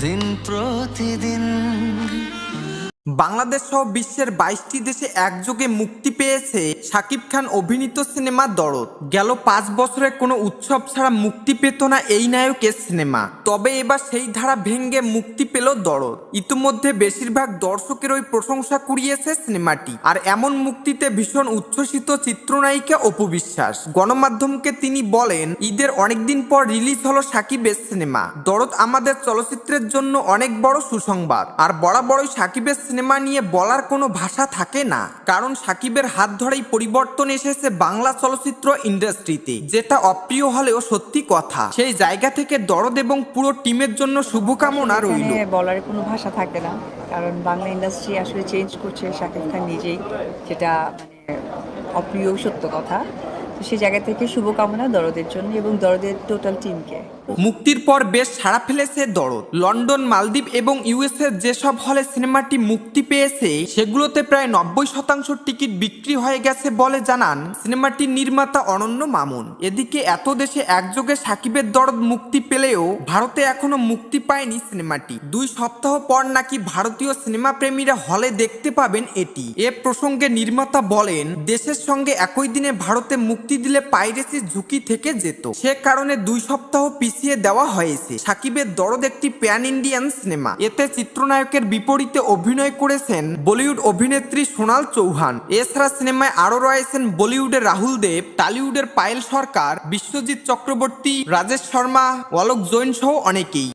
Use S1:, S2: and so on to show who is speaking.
S1: দিন প্রতিদিন
S2: বাংলাদেশ সহ বিশ্বের বাইশটি দেশে একযোগে মুক্তি পেয়েছে শাকিব খান অভিনীত সিনেমা দরদ। গেল পাঁচ বছরে কোনো উৎসব ছাড়া মুক্তি পেত না এই নায়কের সিনেমা। তবে এবার সেই ধারা ভেঙ্গে মুক্তি পেল দরদ। ইতিমধ্যে বেশিরভাগ দর্শকের ওই প্রশংসা কুড়িয়েছে সিনেমাটি। আর এমন মুক্তিতে ভীষণ উচ্ছ্বসিত চিত্রনায়িকা অপু বিশ্বাস। গণমাধ্যমকে তিনি বলেন, ঈদের অনেকদিন পর রিলিজ হলো সাকিবের সিনেমা। দরদ আমাদের চলচ্চিত্রের জন্য অনেক বড় সুসংবাদ। আর বরাবরই সাকিবের সিনেমা নিয়ে বলার কোনো ভাষা থাকে না কারণ সাকিবের হাত ধরেই পরিবর্তন এসেছে বাংলা চলচ্চিত্র ইন্ডাস্ট্রিতে যেটা অপ্রিয় হলেও সত্যি কথা। সেই জায়গা থেকে দরদ এবং পুরো টিমের জন্য শুভকামনা রইল।
S3: বলার কোনো ভাষা থাকে না কারণ বাংলা ইন্ডাস্ট্রি আসলে চেঞ্জ করছে শাকিব খান নিজেই যেটা মানে অপ্রিয় সত্য কথা। তো সেই জায়গা থেকে শুভকামনা দরদের জন্য এবং দরদের টোটাল টিমকে
S2: মুক্তির পর বেশ সাড়া ফেলেছে দরদ। লন্ডন, মালদ্বীপ এবং ইউএসএ যেসব হলে সিনেমাটি মুক্তি পেয়েছে, সেগুলোতে প্রায় নব্বই শতাংশ টিকিট বিক্রি হয়ে গেছে বলে জানান সিনেমাটির নির্মাতা অনন্য মামুন। এদিকে এত দেশে একযোগে সাকিবের দরদ মুক্তি পেলেও ভারতে এখনও মুক্তি পায়নি সিনেমাটি। দুই সপ্তাহ পর নাকি ভারতীয় সিনেমা প্রেমীরা হলে দেখতে পাবেন এটি। এ প্রসঙ্গে নির্মাতা বলেন, দেশের সঙ্গে একই দিনে ভারতে মুক্তি দিলে পাইরেসির ঝুঁকি থেকে যেত। সে কারণে দুই সপ্তাহ পিছিয়ে দেওয়া হয়েছে। সাকিবের দরদ একটি প্যান ইন্ডিয়ান সিনেমা। এতে চিত্রনায়কের বিপরীতে অভিনয় করেছেন বলিউড অভিনেত্রী সোনাল চৌহান। এছাড়া সিনেমায় আরও রয়েছেন বলিউডের রাহুল দেব, টালিউডের পায়েল সরকার, বিশ্বজিৎ চক্রবর্তী, রাজেশ শর্মা অলোক জৈন সহ অনেকেই।